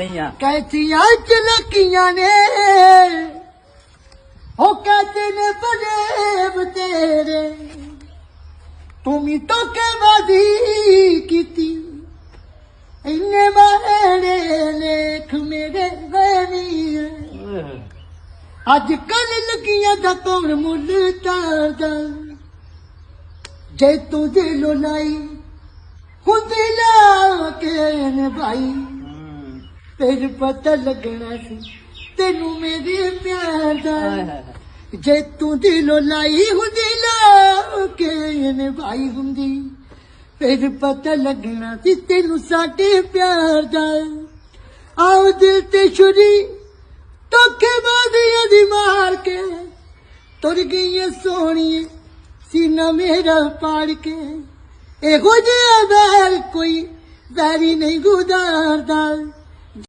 ਨਹੀਂ ਕਹਿਤੀਆਂ ਚਲਕੀਆਂ ਨੇ। ਉਹ ਕਹਤੇ ਨੇ ਬੜੇਬ ਤੇਰੇ ਤੂੰ ਵੀ ਤਾਂ ਕੇ ਵਾਦੀ ਕੀਤੀ। ਇੰਨੇ ਮਾਰੇ ਲੇਖ ਮੇਰੇ ਗੈਨੀ ਅੱਜ ਕੱਲ ਲੱਗੀਆਂ ਦਾ ਕੌਣ ਮੁੱਲ ਤਾਰਦਾ ਜੇ ਤੂੰ ਦਿਲੋਂ ਲਾਈ ਹੁੰਦੀ ਲਾ ਕੇ ਨਿਭਾਈ। ਫਿਰ ਪਤਾ ਲੱਗਣਾ ਸੀ ਤੈਨੂੰ ਮੇਰੇ ਪਿਆਰ ਦਾ। ਜੇ ਤੂੰ ਦਿਲੋਂ ਲਾਈ ਹੁੰਦੀ ਲਾ ਕੇ ਨਿਭਾਈ ਹੁੰਦੀ ਫਿਰ ਪਤਾ ਲੱਗਣਾ ਸੀ ਤੈਨੂੰ ਸਾਡੇ ਪਿਆਰ ਦਾ। ਆਉ ਦਿਲ ਤੇ ਛੁਰੀ ਤੋਕੇ ਬਾਦੀਆਂ ਦੀ ਮਾਰ ਕੇ ਤੁਰ ਗਈ ਏ ਸੋਹਣੀ ਸੀਨਾ ਮੇਰਾ ਪਾੜ ਕੇ। ਇਹੋ ਜਿਹਾ ਵੈਰ ਕੋਈ ਵੈਰੀ ਨਹੀਂ ਗੁਜ਼ਾਰਦਾ।